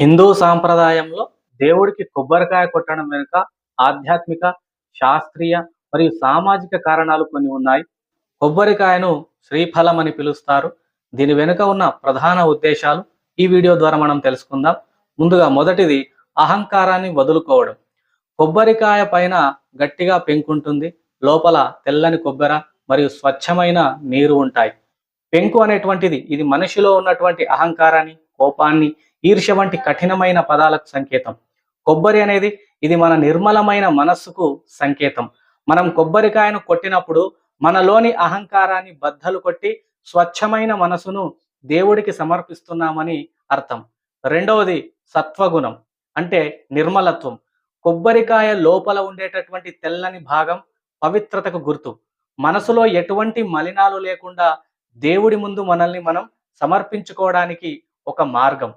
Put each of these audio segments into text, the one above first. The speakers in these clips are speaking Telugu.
హిందూ సాంప్రదాయంలో దేవుడికి కొబ్బరికాయ కొట్టడం వెనుక ఆధ్యాత్మిక శాస్త్రీయ మరియు సామాజిక కారణాలు కొన్ని ఉన్నాయి. కొబ్బరికాయను శ్రీఫలం అని పిలుస్తారు. దీని వెనుక ఉన్న ప్రధాన ఉద్దేశాలు ఈ వీడియో ద్వారా మనం తెలుసుకుందాం. ముందుగా మొదటిది అహంకారాన్ని వదులుకోవడం. కొబ్బరికాయ పైన గట్టిగా పెంకుంటుంది. లోపల తెల్లని కొబ్బెర మరియు స్వచ్ఛమైన నీరు ఉంటాయి. పెంకు అనేటువంటిది ఇది మనిషిలో ఉన్నటువంటి అహంకారాన్ని కోపాన్ని ఈర్ష్య వంటి కఠినమైన పదాలకు సంకేతం. కొబ్బరి అనేది ఇది మన నిర్మలమైన మనస్సుకు సంకేతం. మనం కొబ్బరికాయను కొట్టినప్పుడు మనలోని అహంకారాన్ని బద్దలు కొట్టి స్వచ్ఛమైన మనసును దేవుడికి సమర్పిస్తున్నామని అర్థం. రెండవది సత్వగుణం అంటే నిర్మలత్వం. కొబ్బరికాయ లోపల ఉండేటటువంటి తెల్లని భాగం పవిత్రతకు గుర్తు. మనసులో ఎటువంటి మలినాలు లేకుండా దేవుడి ముందు మనల్ని మనం సమర్పించుకోవడానికి ఒక మార్గం.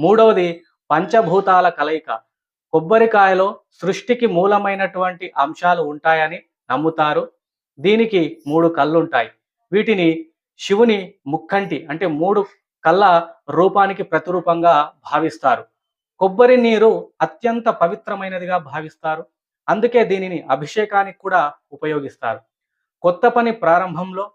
మూడవది పంచభూతాల కలయిక. కొబ్బరికాయలో సృష్టికి మూలమైనటువంటి అంశాలు ఉంటాయని నమ్ముతారు. దీనికి మూడు కళ్ళుంటాయి. వీటిని శివుని ముక్కంటి అంటే మూడు కళ్ళ రూపానికి ప్రతిరూపంగా భావిస్తారు. కొబ్బరి నీరు అత్యంత పవిత్రమైనదిగా భావిస్తారు. అందుకే దీనిని అభిషేకానికి కూడా ఉపయోగిస్తారు. కొత్త పని ప్రారంభంలో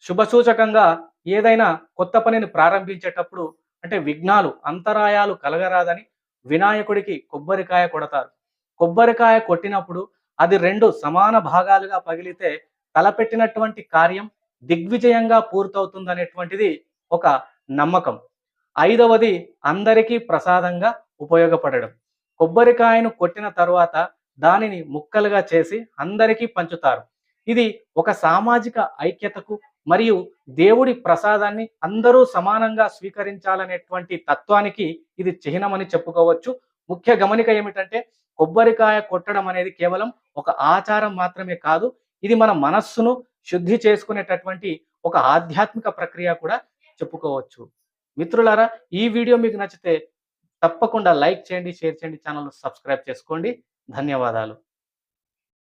శుభసూచకంగా ఏదైనా కొత్త పనిని ప్రారంభించేటప్పుడు అంటే విఘ్నాలు అంతరాయాలు కలగరాదని వినాయకుడికి కొబ్బరికాయ కొడతారు. కొబ్బరికాయ కొట్టినప్పుడు అది రెండు సమాన భాగాలుగా పగిలితే తలపెట్టినటువంటి కార్యం దిగ్విజయంగా పూర్తవుతుందనేటువంటిది ఒక నమ్మకం. ఐదవది అందరికీ ప్రసాదంగా ఉపయోగపడడం. కొబ్బరికాయను కొట్టిన తరువాత దానిని ముక్కలుగా చేసి అందరికీ పంచుతారు. ఇది ఒక సామాజిక ఐక్యతకు మరియు దేవుడి ప్రసాదాన్ని అందరూ సమానంగా స్వీకరించాలనేటువంటి తత్వానికి ఇది చిహ్నమని చెప్పుకోవచ్చు. ముఖ్య గమనిక ఏమిటంటే కొబ్బరికాయ కొట్టడం అనేది కేవలం ఒక ఆచారం మాత్రమే కాదు ఇది మన మనస్సును శుద్ధి చేసుకునేటటువంటి ఒక ఆధ్యాత్మిక ప్రక్రియ కూడా చెప్పుకోవచ్చు. మిత్రులారా ఈ వీడియో మీకు నచ్చితే తప్పకుండా లైక్ చేయండి షేర్ చేయండి ఛానల్ సబ్స్క్రైబ్ చేసుకోండి. ధన్యవాదాలు.